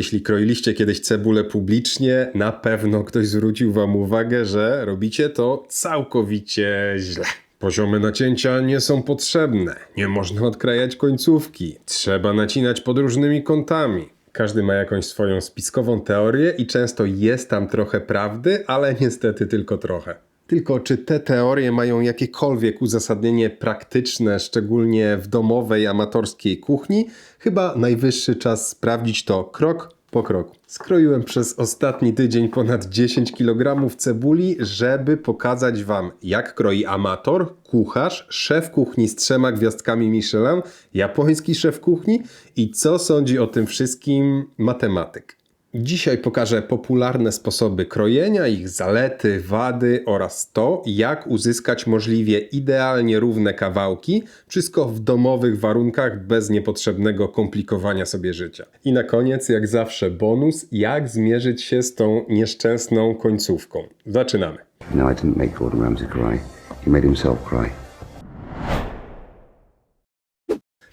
Jeśli kroiliście kiedyś cebulę publicznie, na pewno ktoś zwrócił wam uwagę, że robicie to całkowicie źle. Poziomy nacięcia nie są potrzebne. Nie można odkrajać końcówki. Trzeba nacinać pod różnymi kątami. Każdy ma jakąś swoją spiskową teorię i często jest tam trochę prawdy, ale niestety tylko trochę. Tylko czy te teorie mają jakiekolwiek uzasadnienie praktyczne, szczególnie w domowej, amatorskiej kuchni? Chyba najwyższy czas sprawdzić to krok po kroku. Skroiłem przez ostatni tydzień ponad 10 kg cebuli, żeby pokazać Wam, jak kroi amator, kucharz, szef kuchni z trzema gwiazdkami Michelin, japoński szef kuchni i co sądzi o tym wszystkim matematyk. Dzisiaj pokażę popularne sposoby krojenia, ich zalety, wady oraz to, jak uzyskać możliwie idealnie równe kawałki, wszystko w domowych warunkach bez niepotrzebnego komplikowania sobie życia. I na koniec, jak zawsze, bonus, jak zmierzyć się z tą nieszczęsną końcówką. Zaczynamy. No, I didn't make Gordon Ramsay cry. He made himself cry.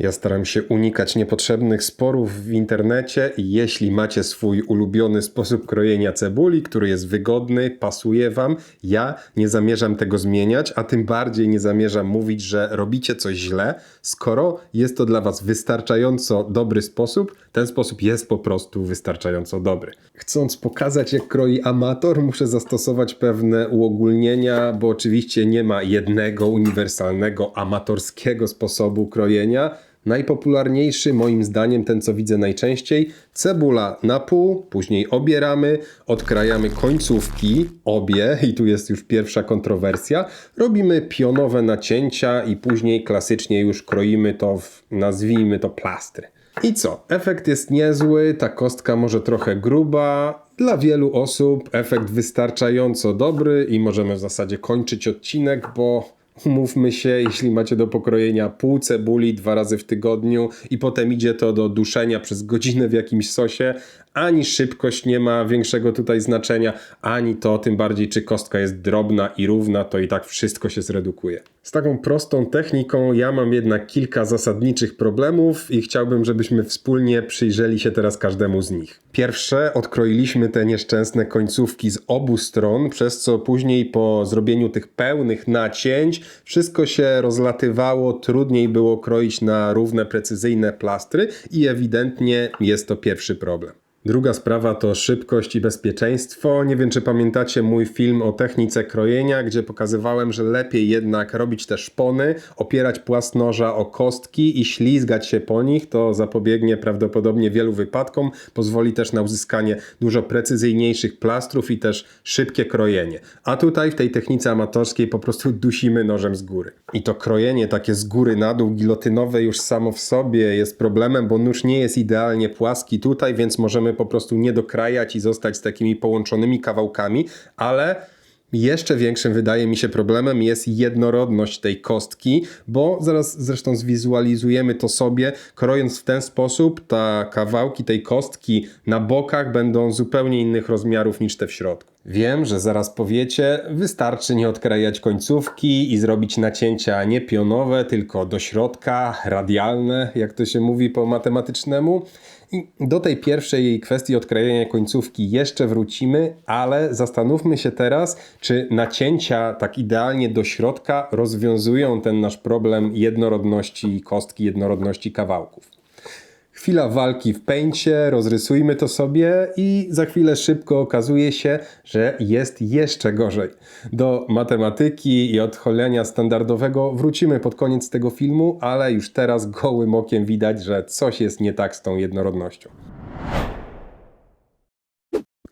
Ja staram się unikać niepotrzebnych sporów w internecie i jeśli macie swój ulubiony sposób krojenia cebuli, który jest wygodny, pasuje wam, ja nie zamierzam tego zmieniać, a tym bardziej nie zamierzam mówić, że robicie coś źle, skoro jest to dla was wystarczająco dobry sposób, ten sposób jest po prostu wystarczająco dobry. Chcąc pokazać jak kroi amator, muszę zastosować pewne uogólnienia, bo oczywiście nie ma jednego uniwersalnego amatorskiego sposobu krojenia. Najpopularniejszy, moim zdaniem, ten co widzę najczęściej, cebula na pół, później obieramy, odkrajamy końcówki, obie, i tu jest już pierwsza kontrowersja. Robimy pionowe nacięcia i później klasycznie już kroimy to w, nazwijmy to, plastry. I co? Efekt jest niezły, ta kostka może trochę gruba. Dla wielu osób efekt wystarczająco dobry i możemy w zasadzie kończyć odcinek, bo Umówmy się, jeśli macie do pokrojenia pół cebuli dwa razy w tygodniu i potem idzie to do duszenia przez godzinę w jakimś sosie, ani szybkość nie ma większego tutaj znaczenia, ani to, tym bardziej czy kostka jest drobna i równa, to i tak wszystko się zredukuje. Z taką prostą techniką ja mam jednak kilka zasadniczych problemów i chciałbym, żebyśmy wspólnie przyjrzeli się teraz każdemu z nich. Pierwsze, odkroiliśmy te nieszczęsne końcówki z obu stron, przez co później po zrobieniu tych pełnych nacięć wszystko się rozlatywało, trudniej było kroić na równe, precyzyjne plastry i ewidentnie jest to pierwszy problem. Druga sprawa to szybkość i bezpieczeństwo. Nie wiem, czy pamiętacie mój film o technice krojenia, gdzie pokazywałem, że lepiej jednak robić te szpony, opierać płas noża o kostki i ślizgać się po nich. To zapobiegnie prawdopodobnie wielu wypadkom, pozwoli też na uzyskanie dużo precyzyjniejszych plastrów i też szybkie krojenie. A tutaj w tej technice amatorskiej po prostu dusimy nożem z góry. I to krojenie takie z góry na dół gilotynowe już samo w sobie jest problemem, bo nóż nie jest idealnie płaski tutaj, więc możemy po prostu nie dokrajać i zostać z takimi połączonymi kawałkami, ale jeszcze większym wydaje mi się problemem jest jednorodność tej kostki, bo zaraz zresztą zwizualizujemy to sobie, krojąc w ten sposób, ta kawałki tej kostki na bokach będą zupełnie innych rozmiarów niż te w środku. Wiem, że zaraz powiecie, wystarczy nie odkrajać końcówki i zrobić nacięcia nie pionowe, tylko do środka, radialne, jak to się mówi po matematycznemu. I do tej pierwszej kwestii odkrajania końcówki jeszcze wrócimy, ale zastanówmy się teraz, czy nacięcia tak idealnie do środka rozwiązują ten nasz problem jednorodności kostki, jednorodności kawałków. Chwila walki w pęcie, rozrysujmy to sobie i za chwilę szybko okazuje się, że jest jeszcze gorzej. Do matematyki i odcholenia standardowego wrócimy pod koniec tego filmu, ale już teraz gołym okiem widać, że coś jest nie tak z tą jednorodnością.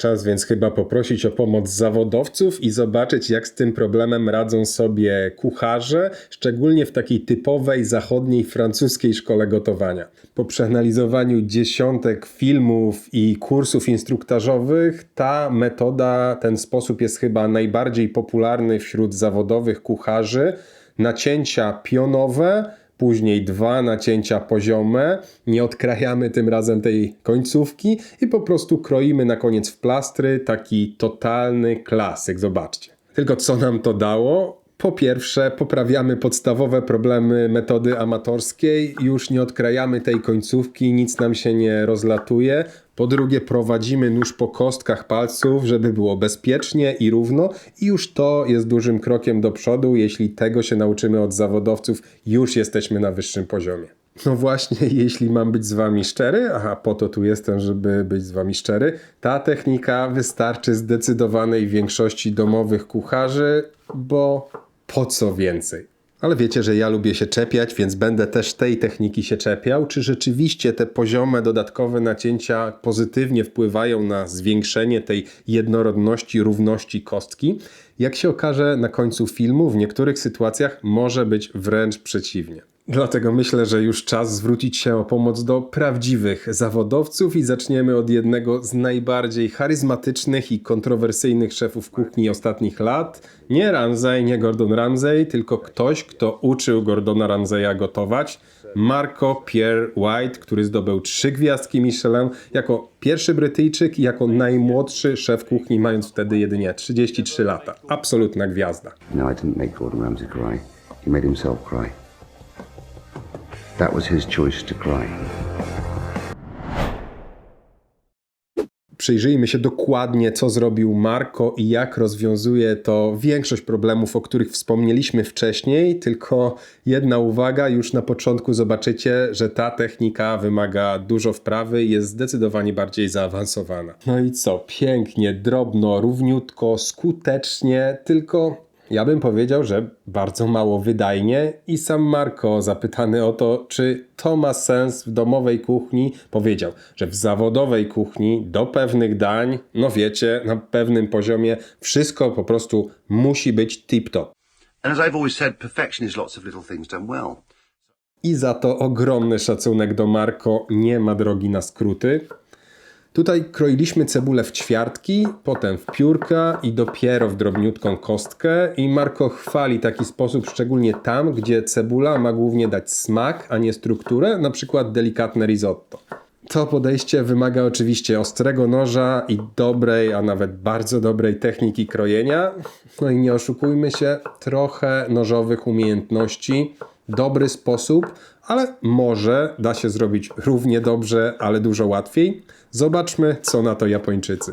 Czas więc chyba poprosić o pomoc zawodowców i zobaczyć, jak z tym problemem radzą sobie kucharze, szczególnie w takiej typowej zachodniej francuskiej szkole gotowania. Po przeanalizowaniu dziesiątek filmów i kursów instruktażowych, ta metoda, ten sposób jest chyba najbardziej popularny wśród zawodowych kucharzy. Nacięcia pionowe, później dwa nacięcia poziome, nie odkrajamy tym razem tej końcówki i po prostu kroimy na koniec w plastry, taki totalny klasyk, zobaczcie. Tylko co nam to dało? Po pierwsze, poprawiamy podstawowe problemy metody amatorskiej, już nie odkrajamy tej końcówki, nic nam się nie rozlatuje. Po drugie, prowadzimy nóż po kostkach palców, żeby było bezpiecznie i równo, i już to jest dużym krokiem do przodu. Jeśli tego się nauczymy od zawodowców, już jesteśmy na wyższym poziomie. No właśnie, jeśli mam być z wami szczery, aha, po to tu jestem, żeby być z wami szczery, ta technika wystarczy zdecydowanej większości domowych kucharzy, bo po co więcej? Ale wiecie, że ja lubię się czepiać, więc będę też tej techniki się czepiał. Czy rzeczywiście te poziome, dodatkowe nacięcia pozytywnie wpływają na zwiększenie tej jednorodności, równości kostki? Jak się okaże na końcu filmu, w niektórych sytuacjach może być wręcz przeciwnie. Dlatego myślę, że już czas zwrócić się o pomoc do prawdziwych zawodowców i zaczniemy od jednego z najbardziej charyzmatycznych i kontrowersyjnych szefów kuchni ostatnich lat. Nie Ramsay, nie Gordon Ramsay, tylko ktoś, kto uczył Gordona Ramsaya gotować. Marco Pierre White, który zdobył trzy gwiazdki Michelin jako pierwszy Brytyjczyk i jako najmłodszy szef kuchni, mając wtedy jedynie 33 lata. Absolutna gwiazda. No, I didn't make Gordon Ramsay cry. He made himself cry. That was his choice to cry. Przyjrzyjmy się dokładnie, co zrobił Marco i jak rozwiązuje to większość problemów, o których wspomnieliśmy wcześniej. Tylko jedna uwaga, już na początku zobaczycie, że ta technika wymaga dużo wprawy i jest zdecydowanie bardziej zaawansowana. No i co? Pięknie, drobno, równiutko, skutecznie, tylko ja bym powiedział, że bardzo mało wydajnie i sam Marco, zapytany o to, czy to ma sens w domowej kuchni, powiedział, że w zawodowej kuchni do pewnych dań, no wiecie, na pewnym poziomie wszystko po prostu musi być tip-top. And as I've always said, perfection is lots of little things done well. I za to ogromny szacunek do Marco, nie ma drogi na skróty. Tutaj kroiliśmy cebulę w ćwiartki, potem w piórka i dopiero w drobniutką kostkę. I Marco chwali taki sposób, szczególnie tam, gdzie cebula ma głównie dać smak, a nie strukturę, na przykład delikatne risotto. To podejście wymaga oczywiście ostrego noża i dobrej, a nawet bardzo dobrej techniki krojenia. No i nie oszukujmy się, trochę nożowych umiejętności, dobry sposób, ale może da się zrobić równie dobrze, ale dużo łatwiej. Zobaczmy, co na to Japończycy.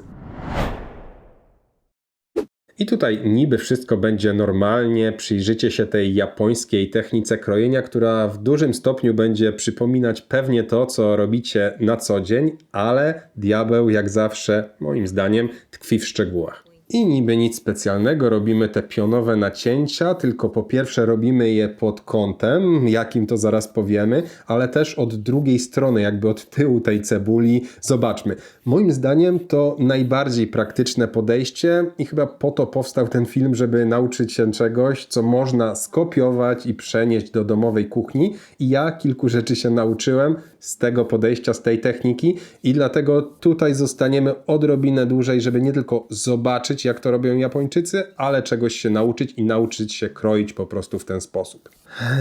I tutaj niby wszystko będzie normalnie, przyjrzycie się tej japońskiej technice krojenia, która w dużym stopniu będzie przypominać pewnie to, co robicie na co dzień, ale diabeł jak zawsze, moim zdaniem, tkwi w szczegółach. I niby nic specjalnego, robimy te pionowe nacięcia, tylko po pierwsze robimy je pod kątem, jakim to zaraz powiemy, ale też od drugiej strony, jakby od tyłu tej cebuli. Zobaczmy. Moim zdaniem to najbardziej praktyczne podejście i chyba po to powstał ten film, żeby nauczyć się czegoś, co można skopiować i przenieść do domowej kuchni. I ja kilku rzeczy się nauczyłem z tego podejścia, z tej techniki i dlatego tutaj zostaniemy odrobinę dłużej, żeby nie tylko zobaczyć, jak to robią Japończycy, ale czegoś się nauczyć i nauczyć się kroić po prostu w ten sposób.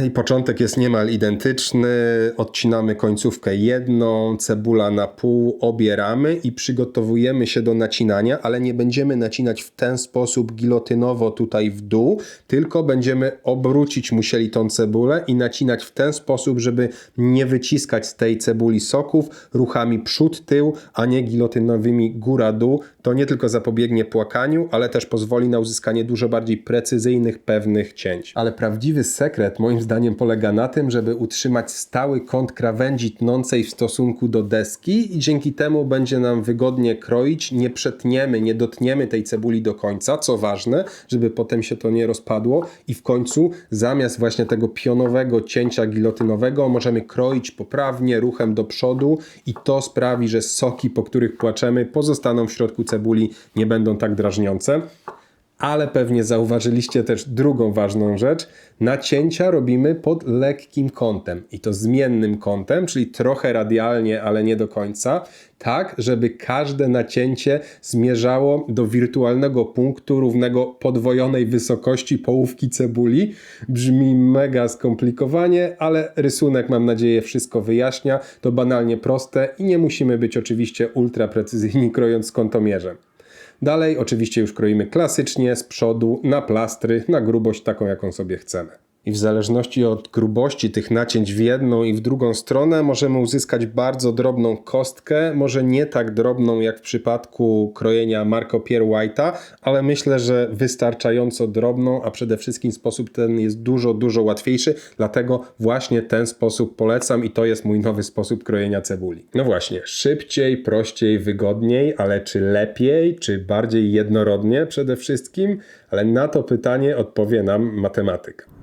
I początek jest niemal identyczny. Odcinamy końcówkę jedną, cebula na pół, obieramy i przygotowujemy się do nacinania, ale nie będziemy nacinać w ten sposób gilotynowo tutaj w dół, tylko będziemy obrócić musieli tą cebulę i nacinać w ten sposób, żeby nie wyciskać z tej cebuli soków ruchami przód-tył, a nie gilotynowymi góra-dół. To nie tylko zapobiegnie płakaniu, ale też pozwoli na uzyskanie dużo bardziej precyzyjnych, pewnych cięć. Ale prawdziwy sekret moim zdaniem polega na tym, żeby utrzymać stały kąt krawędzi tnącej w stosunku do deski i dzięki temu będzie nam wygodnie kroić, nie przetniemy, nie dotniemy tej cebuli do końca, co ważne, żeby potem się to nie rozpadło i w końcu zamiast właśnie tego pionowego cięcia gilotynowego możemy kroić poprawnie, ruchem do przodu i to sprawi, że soki, po których płaczemy, pozostaną w środku cebuli, nie będą tak drażniące. Ale pewnie zauważyliście też drugą ważną rzecz. Nacięcia robimy pod lekkim kątem i to zmiennym kątem, czyli trochę radialnie, ale nie do końca, tak żeby każde nacięcie zmierzało do wirtualnego punktu równego podwojonej wysokości połówki cebuli. Brzmi mega skomplikowanie, ale rysunek mam nadzieję wszystko wyjaśnia. To banalnie proste i nie musimy być oczywiście ultra precyzyjni krojąc kątomierzem. Dalej oczywiście już kroimy klasycznie z przodu na plastry, na grubość taką jaką sobie chcemy. I w zależności od grubości tych nacięć w jedną i w drugą stronę możemy uzyskać bardzo drobną kostkę, może nie tak drobną jak w przypadku krojenia Marco Pierre White'a, ale myślę, że wystarczająco drobną, a przede wszystkim sposób ten jest dużo, dużo łatwiejszy, dlatego właśnie ten sposób polecam i to jest mój nowy sposób krojenia cebuli. No właśnie, szybciej, prościej, wygodniej, ale czy lepiej, czy bardziej jednorodnie przede wszystkim? Ale na to pytanie odpowie nam matematyka.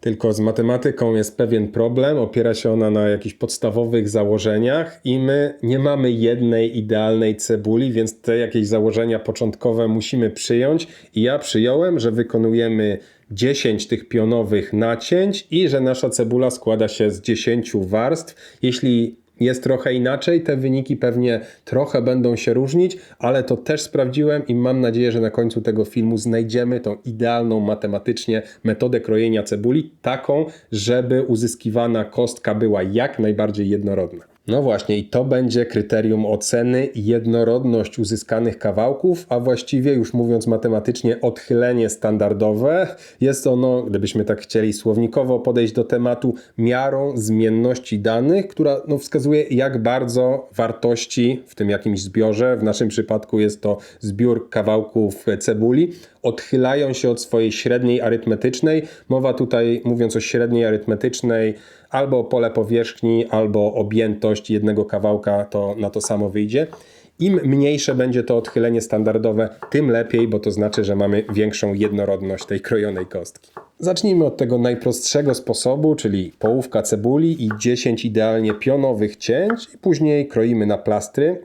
Tylko z matematyką jest pewien problem, opiera się ona na jakichś podstawowych założeniach i my nie mamy jednej idealnej cebuli, więc te jakieś założenia początkowe musimy przyjąć i ja przyjąłem, że wykonujemy 10 tych pionowych nacięć i że nasza cebula składa się z 10 warstw. Jeśli jest trochę inaczej, te wyniki pewnie trochę będą się różnić, ale to też sprawdziłem i mam nadzieję, że na końcu tego filmu znajdziemy tą idealną matematycznie metodę krojenia cebuli, taką, żeby uzyskiwana kostka była jak najbardziej jednorodna. No właśnie, i to będzie kryterium oceny jednorodność uzyskanych kawałków, a właściwie już mówiąc matematycznie, odchylenie standardowe. Jest ono, gdybyśmy tak chcieli słownikowo podejść do tematu, miarą zmienności danych, która no, wskazuje, jak bardzo wartości w tym jakimś zbiorze, w naszym przypadku jest to zbiór kawałków cebuli, odchylają się od swojej średniej arytmetycznej. Mowa tutaj, mówiąc o średniej arytmetycznej, albo pole powierzchni, albo objętość jednego kawałka, to na to samo wyjdzie. Im mniejsze będzie to odchylenie standardowe, tym lepiej, bo to znaczy, że mamy większą jednorodność tej krojonej kostki. Zacznijmy od tego najprostszego sposobu, czyli połówka cebuli i 10 idealnie pionowych cięć, i później kroimy na plastry.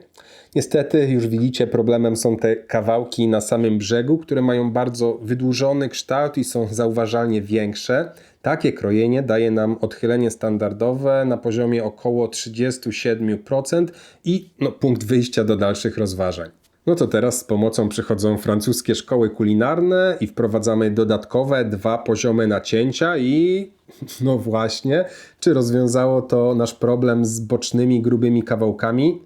Niestety, już widzicie, problemem są te kawałki na samym brzegu, które mają bardzo wydłużony kształt i są zauważalnie większe. Takie krojenie daje nam odchylenie standardowe na poziomie około 37% i no, punkt wyjścia do dalszych rozważań. No to teraz z pomocą przychodzą francuskie szkoły kulinarne i wprowadzamy dodatkowe dwa poziomy nacięcia i no właśnie, czy rozwiązało to nasz problem z bocznymi, grubymi kawałkami?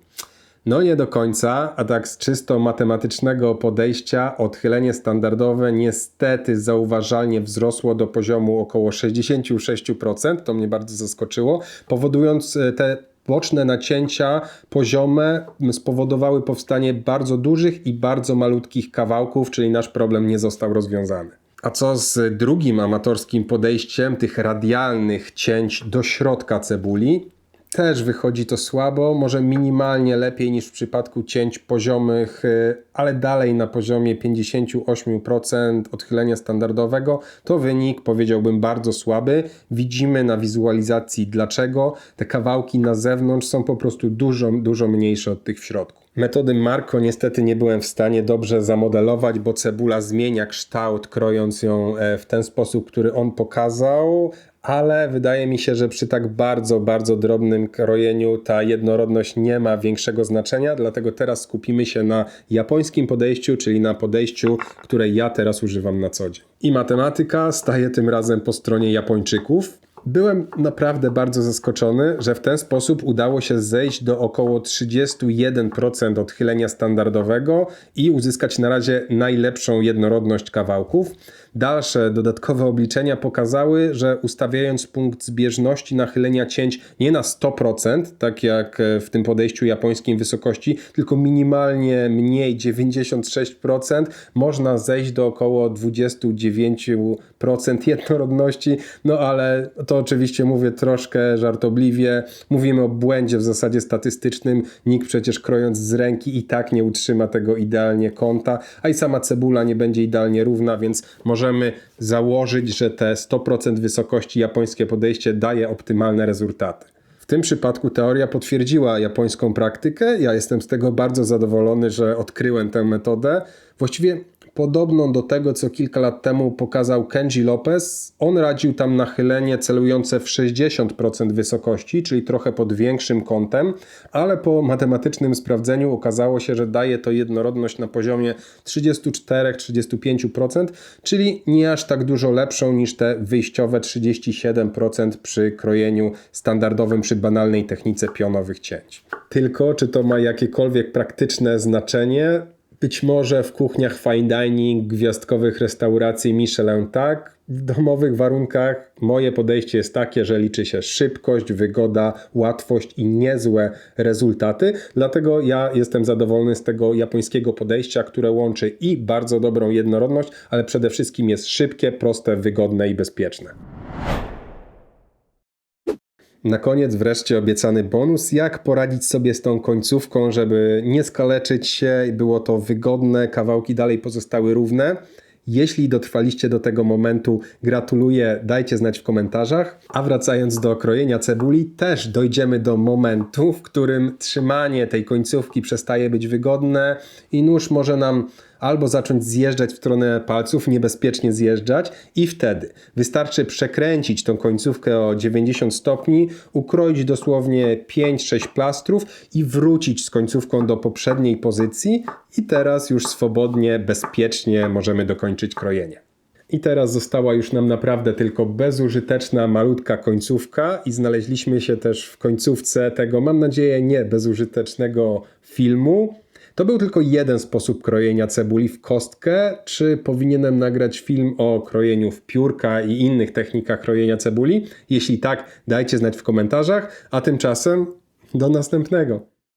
No nie do końca, a tak z czysto matematycznego podejścia odchylenie standardowe niestety zauważalnie wzrosło do poziomu około 66%, to mnie bardzo zaskoczyło, powodując e, te boczne nacięcia poziome spowodowały powstanie bardzo dużych i bardzo malutkich kawałków, czyli nasz problem nie został rozwiązany. A co z drugim amatorskim podejściem tych radialnych cięć do środka cebuli? Też wychodzi to słabo, może minimalnie lepiej niż w przypadku cięć poziomych, y, ale dalej na poziomie 58% odchylenia standardowego. To wynik powiedziałbym bardzo słaby. Widzimy na wizualizacji dlaczego. Te kawałki na zewnątrz są po prostu dużo, dużo mniejsze od tych w środku. Metody Marco niestety nie byłem w stanie dobrze zamodelować, bo cebula zmienia kształt, krojąc ją e, w ten sposób, który on pokazał, ale wydaje mi się, że przy tak bardzo, bardzo drobnym krojeniu ta jednorodność nie ma większego znaczenia, dlatego teraz skupimy się na japońskim podejściu, czyli na podejściu, które ja teraz używam na co dzień. I matematyka staje tym razem po stronie Japończyków. Byłem naprawdę bardzo zaskoczony, że w ten sposób udało się zejść do około 31% odchylenia standardowego i uzyskać na razie najlepszą jednorodność kawałków. Dalsze dodatkowe obliczenia pokazały, że ustawiając punkt zbieżności nachylenia cięć nie na 100%, tak jak w tym podejściu japońskim wysokości, tylko minimalnie mniej 96%, można zejść do około 29% jednorodności. No ale to oczywiście mówię troszkę żartobliwie. Mówimy o błędzie w zasadzie statystycznym. Nikt przecież krojąc z ręki i tak nie utrzyma tego idealnie kąta, a i sama cebula nie będzie idealnie równa, więc możemy założyć, że te 100% wysokości japońskie podejście daje optymalne rezultaty. W tym przypadku teoria potwierdziła japońską praktykę. Ja jestem z tego bardzo zadowolony, że odkryłem tę metodę. Właściwie podobną do tego, co kilka lat temu pokazał Kenji Lopez. On radził tam nachylenie celujące w 60% wysokości, czyli trochę pod większym kątem, ale po matematycznym sprawdzeniu okazało się, że daje to jednorodność na poziomie 34-35%, czyli nie aż tak dużo lepszą niż te wyjściowe 37% przy krojeniu standardowym przy banalnej technice pionowych cięć. Tylko czy to ma jakiekolwiek praktyczne znaczenie? Być może w kuchniach fine dining, gwiazdkowych restauracji Michelin tak. W domowych warunkach moje podejście jest takie, że liczy się szybkość, wygoda, łatwość i niezłe rezultaty. Dlatego ja jestem zadowolony z tego japońskiego podejścia, które łączy i bardzo dobrą jednorodność, ale przede wszystkim jest szybkie, proste, wygodne i bezpieczne. Na koniec wreszcie obiecany bonus, jak poradzić sobie z tą końcówką, żeby nie skaleczyć się i było to wygodne, kawałki dalej pozostały równe. Jeśli dotrwaliście do tego momentu, gratuluję, dajcie znać w komentarzach. A wracając do krojenia cebuli, też dojdziemy do momentu, w którym trzymanie tej końcówki przestaje być wygodne i nóż może nam albo zacząć zjeżdżać w stronę palców, niebezpiecznie zjeżdżać i wtedy wystarczy przekręcić tą końcówkę o 90 stopni, ukroić dosłownie 5-6 plastrów i wrócić z końcówką do poprzedniej pozycji i teraz już swobodnie, bezpiecznie możemy dokończyć krojenie. I teraz została już nam naprawdę tylko bezużyteczna, malutka końcówka i znaleźliśmy się też w końcówce tego, mam nadzieję, nie bezużytecznego filmu. To był tylko jeden sposób krojenia cebuli w kostkę. Czy powinienem nagrać film o krojeniu w piórka i innych technikach krojenia cebuli? Jeśli tak, dajcie znać w komentarzach, a tymczasem do następnego.